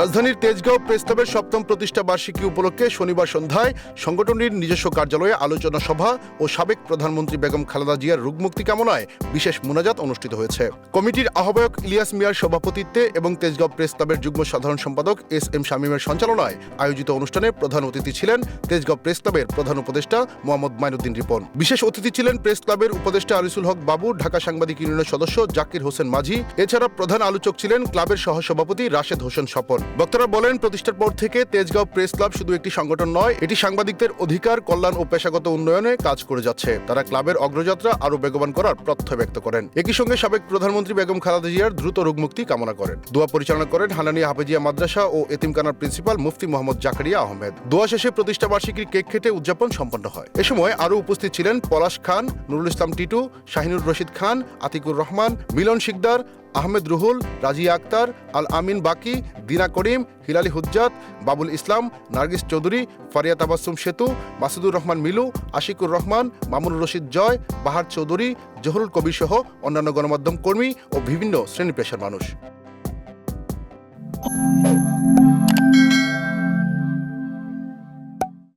রাজধানীর তেজগাঁও প্রেস ক্লাবের সপ্তম প্রতিষ্ঠা বার্ষিকী উপলক্ষে শনিবার সন্ধ্যায় সংগঠনটির নিজস্ব কার্যালয়ে আলোচনা সভা ও সাবেক প্রধানমন্ত্রী বেগম খালেদা জিয়ার রোগমুক্তি কামনায় বিশেষ মোনাজাত অনুষ্ঠিত হয়েছে। কমিটির আহ্বায়ক ইলিয়াস মিয়ার সভাপতিত্বে এবং তেজগাঁও প্রেস ক্লাবের যুগ্ম সাধারণ সম্পাদক এস এম শামীমের সঞ্চালনায় আয়োজিত অনুষ্ঠানে প্রধান অতিথি ছিলেন তেজগাঁও প্রেস ক্লাবের প্রধান উপদেষ্টা মোহাম্মদ মাইনুদ্দিন রিপন। বিশেষ অতিথি ছিলেন প্রেস ক্লাবের উপদেষ্টা আরিসুল হক বাবু, ঢাকা সাংবাদিক ইউনিয়নের সদস্য জাকির হোসেন মাঝি। এছাড়া প্রধান আলোচক ছিলেন ক্লাবের সহসভাপতি রাশেদ হোসেন স্বপন। বক্তারা বলেন, প্রতিষ্ঠার পর থেকে তেজগাঁও প্রেস ক্লাব শুধু একটি সংগঠন নয়, এটি সাংবাদিকদের অধিকার, কল্যাণ ও পেশাগত উন্নয়নে কাজ করে যাচ্ছে। তারা ক্লাবের অগ্রযাত্রা আরও বেগবান করার প্রত্যয় ব্যক্ত করেন। একই সঙ্গে সাবেক প্রধানমন্ত্রী বেগম খালেদা জিয়ার দ্রুত রোগমুক্তি কামনা করেন। দোয়া পরিচালনা করেন হানানিয়া হাফেজিয়া মাদ্রাসা ও এতিমখানার প্রিন্সিপাল মুফতি মোহাম্মদ জাকারিয়া আহমেদ। দোয়া শেষে প্রতিষ্ঠা বার্ষিকীর কেক খেটে উদযাপন সম্পন্ন হয়। এ সময় আরও উপস্থিত ছিলেন পলাশ খান, নুরুল ইসলাম টিটু, শাহিনুর রশিদ খান, আতিকুর রহমান, মিলন শিকদার আহমেদ রুহুল রাজিয়া আক্তার, আল আমিন বাকি, দিনা করিম, হিলালি হুজ্জাত, বাবুল ইসলাম, নার্গিস চৌধুরী, ফারিয়া তাবাসুম সেতু, মাসুদুর রহমান মিলু, আশিকুর রহমান, মামুনুর রশিদ জয়, বাহার চৌধুরী, জহুরুল কবির সহ অন্যান্য গণমাধ্যম কর্মী ও বিভিন্ন শ্রেণি পেশার মানুষ।